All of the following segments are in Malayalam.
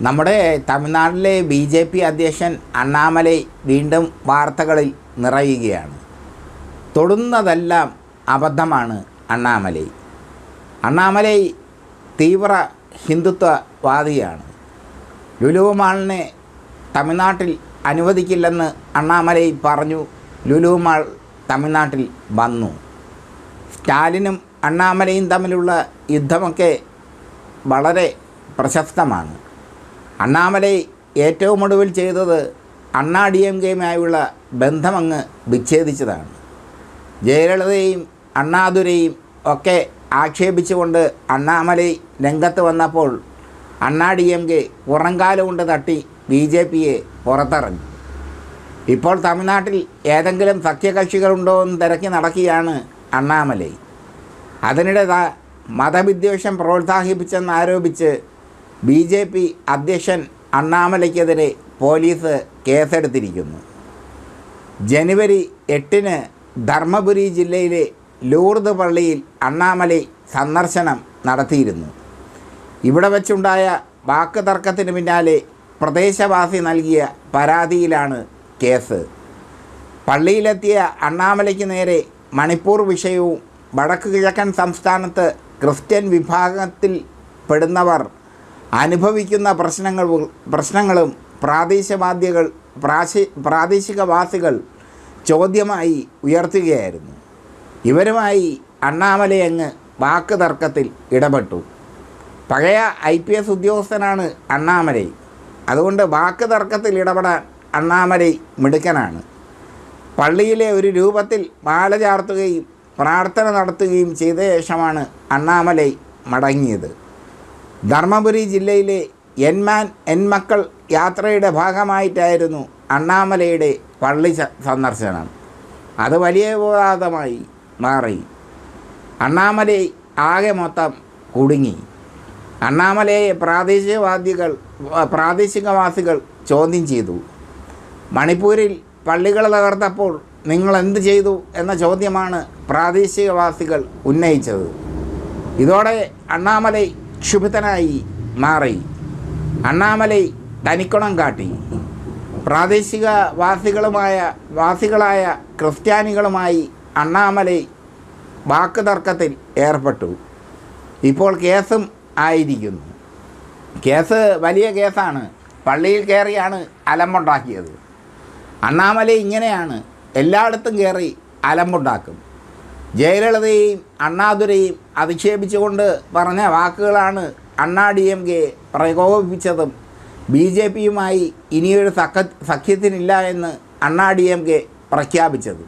നമ്മുടെ തമിഴ്നാട്ടിലെ ബി ജെ പി അധ്യക്ഷൻ അണ്ണാമലൈ വീണ്ടും വാർത്തകളിൽ നിറയുകയാണ്. തൊടുന്നതെല്ലാം അബദ്ധമാണ് അണ്ണാമലൈ. അണ്ണാമലൈ തീവ്ര ഹിന്ദുത്വവാദിയാണ്. ലുലുവുമാളിനെ തമിഴ്നാട്ടിൽ അനുവദിക്കില്ലെന്ന് അണ്ണാമലൈ പറഞ്ഞു. ലുലുവുമാൾ മാൾ തമിഴ്നാട്ടിൽ വന്നു. സ്റ്റാലിനും അണ്ണാമലയും തമ്മിലുള്ള യുദ്ധമൊക്കെ വളരെ പ്രശസ്തമാണ്. അണ്ണാമലൈ ഏറ്റവും ഒടുവിൽ ചെയ്തത് അണ്ണാ ഡി എം കെയുമായുള്ള ബന്ധമങ്ങ് വിച്ഛേദിച്ചതാണ്. ജയലളിതയും അണ്ണാദുരയും ഒക്കെ ആക്ഷേപിച്ചുകൊണ്ട് അണ്ണാമലൈ രംഗത്ത് വന്നപ്പോൾ അണ്ണാ ഡി എം കെ പുറംകാല കൊണ്ട് തട്ടി ബി ജെ പിയെ പുറത്തിറങ്ങി. ഇപ്പോൾ തമിഴ്നാട്ടിൽ ഏതെങ്കിലും സഖ്യകക്ഷികളുണ്ടോ എന്ന് തിരക്കി നടക്കുകയാണ് അണ്ണാമലൈ. അതിനിടെ മതവിദ്വേഷം പ്രോത്സാഹിപ്പിച്ചെന്ന് ആരോപിച്ച് ബി ജെ പി അധ്യക്ഷൻ അണ്ണാമലയ്ക്കെതിരെ പോലീസ് കേസെടുത്തിരിക്കുന്നു. ജനുവരി എട്ടിന് ധർമ്മപുരി ജില്ലയിലെ ലൂർദ് പള്ളിയിൽ അണ്ണാമലൈ സന്ദർശനം നടത്തിയിരുന്നു. ഇവിടെ വച്ചുണ്ടായ വാക്ക് തർക്കത്തിന് പിന്നാലെ പ്രദേശവാസി നൽകിയ പരാതിയിലാണ് കേസ്. പള്ളിയിലെത്തിയ അണ്ണാമലയ്ക്ക് നേരെ മണിപ്പൂർ വിഷയവും വടക്ക് കിഴക്കൻ സംസ്ഥാനത്ത് ക്രിസ്ത്യൻ വിഭാഗത്തിൽ പെടുന്നവർ അനുഭവിക്കുന്ന പ്രശ്നങ്ങൾ പ്രശ്നങ്ങളും പ്രാദേശികവാദികൾ പ്രാശി പ്രാദേശികവാസികൾ ചോദ്യമായി ഉയർത്തുകയായിരുന്നു. ഇവരുമായി അണ്ണാമലയങ്ങ് വാക്ക് തർക്കത്തിൽ ഇടപെട്ടു. പഴയ ഐ പി എസ് ഉദ്യോഗസ്ഥനാണ് അണ്ണാമലൈ. അതുകൊണ്ട് വാക്ക് തർക്കത്തിൽ ഇടപെടാൻ അണ്ണാമലൈ മിടുക്കനാണ്. പള്ളിയിലെ ഒരു രൂപത്തിൽ മാല ചാർത്തുകയും പ്രാർത്ഥന നടത്തുകയും ചെയ്ത ശേഷമാണ് അണ്ണാമലൈ മടങ്ങിയത്. ധർമ്മപുരി ജില്ലയിലെ എൻമാൻ എൻമക്കൾ യാത്രയുടെ ഭാഗമായിട്ടായിരുന്നു അണ്ണാമലയുടെ പള്ളി സന്ദർശനം. അത് വലിയ വിവാദമായി മാറി. അണ്ണാമല ആകെ മൊത്തം കുടുങ്ങി. അണ്ണാമലയെ പ്രാദേശികവാദികൾ പ്രാദേശികവാസികൾ ചോദ്യം ചെയ്തു. മണിപ്പൂരിൽ പള്ളികൾ തകർത്തപ്പോൾ നിങ്ങൾ എന്ത് ചെയ്തു എന്ന ചോദ്യമാണ് പ്രാദേശികവാസികൾ ഉന്നയിച്ചത്. ഇതോടെ അണ്ണാമലൈ ക്ഷുഭിതനായി മാറി. അണ്ണാമലൈ തനിക്കുണം കാട്ടി. പ്രാദേശിക വാസികളുമായ വാസികളായ ക്രിസ്ത്യാനികളുമായി അണ്ണാമലൈ വാക്ക് തർക്കത്തിൽ ഏർപ്പെട്ടു. ഇപ്പോൾ കേസും ആയിരിക്കുന്നു. കേസ് വലിയ കേസാണ്. പള്ളിയിൽ കയറിയാണ് അലമ്പുണ്ടാക്കിയത്. അണ്ണാമലൈ ഇങ്ങനെയാണ്. എല്ലായിടത്തും കയറി അലമ്പുണ്ടാക്കും. ജയലളിതയെയും അണ്ണാദുരെയും അധിക്ഷേപിച്ചുകൊണ്ട് പറഞ്ഞ വാക്കുകളാണ് അണ്ണാ ഡി എം കെ പ്രകോപിപ്പിച്ചതും. ബി ജെ പിയുമായി ഇനിയൊരു സഖ്യ സഖ്യത്തിനില്ല എന്ന് അണ്ണാ ഡി എം കെ പ്രഖ്യാപിച്ചത്.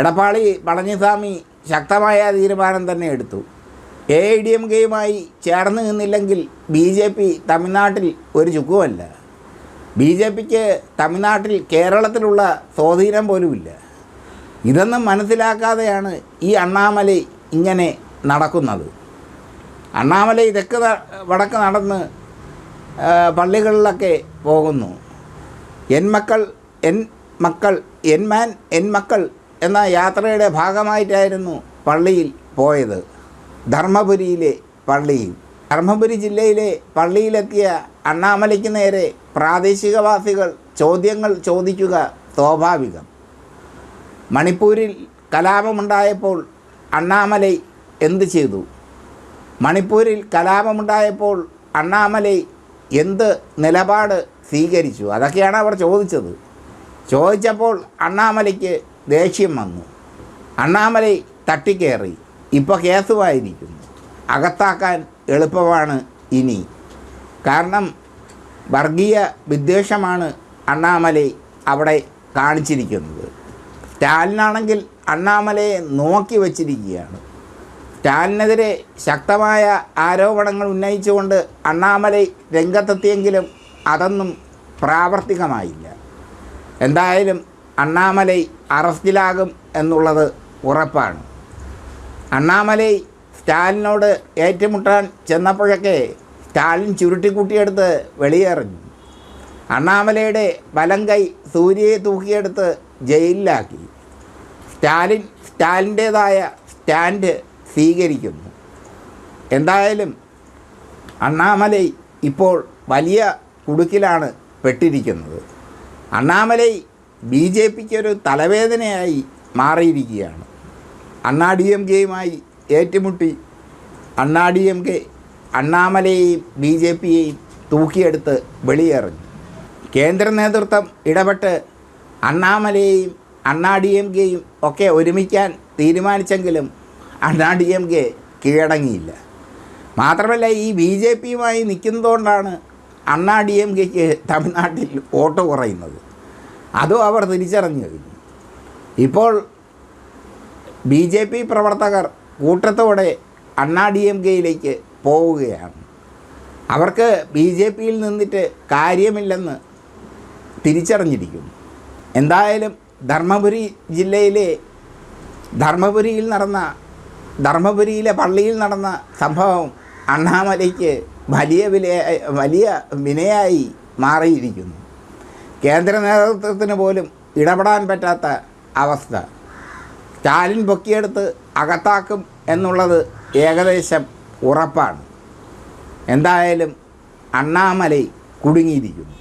എടപ്പാളി പളനിസ്വാമി ശക്തമായ തീരുമാനം തന്നെ എടുത്തു. എ ഐ ഡി എം കെയുമായി ചേർന്ന് നിന്നില്ലെങ്കിൽ ബി ജെ പി തമിഴ്നാട്ടിൽ ഒരു ചുക്കുമല്ല. ബി ജെ പിക്ക് തമിഴ്നാട്ടിൽ കേരളത്തിലുള്ള സ്വാധീനം പോലുമില്ല. ഇതൊന്നും മനസ്സിലാക്കാതെയാണ് ഈ അണ്ണാമലൈ ഇങ്ങനെ നടക്കുന്നത്. അണ്ണാമലൈ ഇതൊക്കെ വടക്ക് നടന്ന് പള്ളികളിലൊക്കെ പോകുന്നു. എൻ മക്കൾ എൻ മക്കൾ എൻ മാൻ എൻ മക്കൾ എന്ന യാത്രയുടെ ഭാഗമായിട്ടായിരുന്നു പള്ളിയിൽ പോയത്. ധർമ്മപുരിയിലെ പള്ളിയിൽ. ധർമ്മപുരി ജില്ലയിലെ പള്ളിയിലെത്തിയ അണ്ണാമലയ്ക്ക് നേരെ പ്രാദേശികവാസികൾ ചോദ്യങ്ങൾ ചോദിക്കുക സ്വാഭാവികം. മണിപ്പൂരിൽ കലാപമുണ്ടായപ്പോൾ അണ്ണാമലൈ എന്ത് ചെയ്തു? മണിപ്പൂരിൽ കലാപമുണ്ടായപ്പോൾ അണ്ണാമലൈ എന്ത് നിലപാട് സ്വീകരിച്ചു? അതൊക്കെയാണ് അവർ ചോദിച്ചത്. ചോദിച്ചപ്പോൾ അണ്ണാമലയ്ക്ക് ദേഷ്യം വന്നു. അണ്ണാമലൈ തട്ടിക്കേറി. ഇപ്പോൾ കേസുമായിരിക്കുന്നു അകത്താക്കാൻ എളുപ്പമാണ് ഇനി. കാരണം വർഗീയ വിദ്വേഷമാണ് അണ്ണാമലൈ അവിടെ കാണിച്ചിരിക്കുന്നത്. സ്റ്റാലിനാണെങ്കിൽ അണ്ണാമലയെ നോക്കി വച്ചിരിക്കുകയാണ്. സ്റ്റാലിനെതിരെ ശക്തമായ ആരോപണങ്ങൾ ഉന്നയിച്ചുകൊണ്ട് അണ്ണാമലൈ രംഗത്തെത്തിയെങ്കിലും അതൊന്നും പ്രാവർത്തികമായില്ല. എന്തായാലും അണ്ണാമലൈ അറസ്റ്റിലാകും എന്നുള്ളത് ഉറപ്പാണ്. അണ്ണാമലൈ സ്റ്റാലിനോട് ഏറ്റുമുട്ടാൻ ചെന്നപ്പോഴൊക്കെ സ്റ്റാലിൻ ചുരുട്ടിക്കൂട്ടിയെടുത്ത് വെളിയേറിഞ്ഞു അണ്ണാമലയുടെ വലം കൈ സൂര്യയെ തൂക്കിയെടുത്ത് ജയിലിലാക്കി. സ്റ്റാലിൻ സ്റ്റാലിന്റേതായ സ്റ്റാൻഡ് സ്വീകരിക്കുന്നു. എന്തായാലും അണ്ണാമലൈ ഇപ്പോൾ വലിയ കുടുക്കിലാണ് പെട്ടിരിക്കുന്നത്. അണ്ണാമലൈ ബി ജെ പിക്ക് ഒരു തലവേദനയായി മാറിയിരിക്കുകയാണ്. അണ്ണാ ഡി എം കെയുമായി ഏറ്റുമുട്ടി അണ്ണാ ഡി എം കെ അണ്ണാമലയെയും ബി ജെ പിയെയും തൂക്കിയെടുത്ത് വെളിയേറിഞ്ഞു കേന്ദ്ര നേതൃത്വം ഇടപെട്ട് അണ്ണാമലയെയും അണ്ണാ ഡി എം കെയും ഒക്കെ ഒരുമിക്കാൻ തീരുമാനിച്ചെങ്കിലും അണ്ണാ ഡി എം കെ കീഴടങ്ങിയില്ല. മാത്രമല്ല ഈ ബി ജെ പിയുമായി നിൽക്കുന്നതുകൊണ്ടാണ് അണ്ണാ ഡി എം കെക്ക് തമിഴ്നാട്ടിൽ വോട്ട് കുറയുന്നത്. അതും അവർ തിരിച്ചറിഞ്ഞു കഴിഞ്ഞു. ഇപ്പോൾ ബി ജെ പി പ്രവർത്തകർ കൂട്ടത്തോടെ അണ്ണാ ഡി എം കെയിലേക്ക് പോവുകയാണ്. അവർക്ക് ബി ജെ പിയിൽ നിന്നിട്ട് കാര്യമില്ലെന്ന് തിരിച്ചറിഞ്ഞിരിക്കുന്നു. എന്തായാലും ധർമ്മപുരി ജില്ലയിലെ ധർമ്മപുരിയിൽ നടന്ന ധർമ്മപുരിയിലെ പള്ളിയിൽ നടന്ന സംഭവം അണ്ണാമലയ്ക്ക് വലിയ വില വലിയ വിനയായി മാറിയിരിക്കുന്നു. കേന്ദ്ര നേതൃത്വത്തിന് പോലും ഇടപെടാൻ പറ്റാത്ത അവസ്ഥ. സ്റ്റാലിൻ പൊക്കിയെടുത്ത് അകത്താക്കും എന്നുള്ളത് ഏകദേശം ഉറപ്പാണ്. എന്തായാലും അണ്ണാമലൈ കുടുങ്ങിയിരിക്കുന്നു.